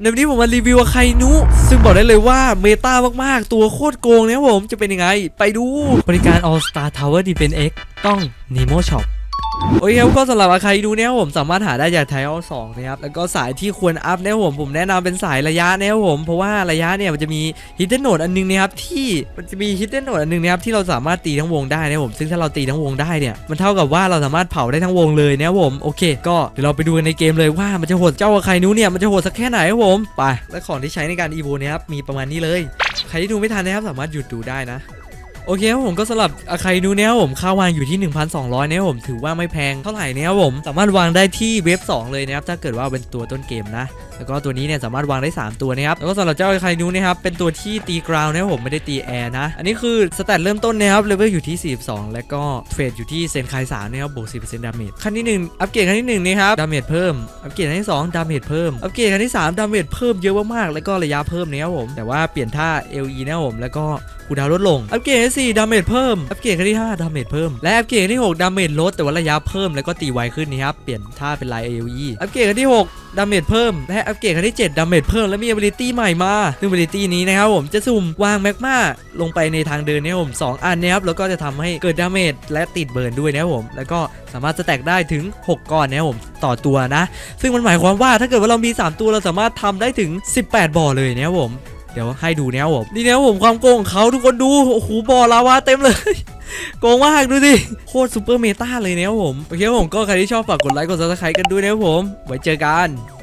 ในวันนี้ผมมารีวิวอาไคนุซึ่งบอกได้เลยว่าเมตามากๆ ตัวโคตรโกงนะครับผมจะเป็นยังไง ไปดู บริการ All Star Tower Defense X ต้อง Nemo Shop โอเคครับก็สำหรับอาคาดูเนี่ยผมสามารถหาได้จากไทออลสองนะครับแล้วก็สายที่ควรอัพเนี่ยผมผมแนะนำเป็นสายระยะนะครับผมเพราะว่าระยะเนี่ยมันจะมีฮิดเด้นโหนดอันนึงนะครับที่มันจะมีฮิดเด้นโหนดอันนึงนะครับที่เราสามารถตีทั้งวงได้นะผมซึ่งถ้าเราตีทั้งวงได้เนี่ยมันเท่ากับว่าเราสามารถเผาได้ทั้งวงเลยนะครับผมโอเค ก็เดี๋ยวเราไปดูกันในเกมเลยว่ามันจะโหดเจ้าอาคานูเนี่ยมันจะโหดสักแค่ไหนครับผมไปและของที่ใช้ในการอีโวนี่ยครับมีประมาณนี้เลย ใครที่ดูไม่ทันนะครับสามารถหยุดดูได้นะ โอเคครับผมก็สำหรับอาคานูเนี่ยผมค่าวางอยู่ที่ 1,200เนี่ยผมถือว่าไม่แพงเท่าไหร่เนี่ยผมสามารถวางได้ที่เว็บ 2 เลยนะครับถ้าเกิดว่าเป็นตัวต้นเกมนะ แล้วก็ตัวนี้เนี่ยสามารถวางได้ 3 ตัวนะครับแล้วก็สำหรับเจ้าอคานูนะครับเป็นตัวที่ตีกราวนะผมไม่ได้ตีแอร์นะ อันนี้คือสแตทเริ่มต้นนะครับเลเวลอยู่ที่ 42 แล้วก็เทรดอยู่ที่เซนไค3นะครับบวก10%ดาเมจขั้นที่ 1 อัปเกรดขั้นที่1นี่ครับดาเมจเพิ่มอัปเกรดขั้นที่2ดาเมจเพิ่มอัปเกรดขั้นที่3ดาเมจเพิ่มเยอะมากๆแล้วก็ระยะเพิ่มนะครับผมแต่ว่าเปลี่ยนท่า LE นะผมแล้วก็คูดาวลดลง อัปเกรดที่4ดาเมจเพิ่ม อัปเกรดขั้นที่ 5 ดาเมจเพิ่ม และอัปเกรดที่ 6 ดาเมจลด แต่ว่าระยะเพิ่มแล้วก็ตีไวขึ้นนี่ครับ เปลี่ยนท่าเป็นลาย AOE อัปเกรดขั้นที่ 6ดาเมจเพิ่มและอัปเกรดขั้นที่ 7 ดาเมจเพิ่มและมี ability ใหม่มาซึ่ง ability นี้นะครับผมจะสุ่มวางแมกมาลงไปในทางเดินนะครับผม2อันนะครับแล้วก็จะทำให้เกิดดาเมจและติดเบิร์นด้วยนะครับผม แล้วก็สามารถสแต็กได้ถึง 6 ก้อนนะครับผมต่อตัวนะ ซึ่งมันหมายความว่าถ้าเกิดว่าเรามี 3 ตัวเราสามารถทำได้ถึง 18 บ่อเลยนะครับผมเดี๋ยวให้ดูนะครับผมนี่นะครับผมความโกงของเขาทุกคนดูโอ้โหบ่อลาวาเต็มเลย โกงมากดูสิโคตรซูเปอร์เมตาเลยนะครับผม โอเคผมก็ใครที่ชอบฝากกดไลค์กดซับสไครต์กันด้วยนะครับผม ไว้เจอกัน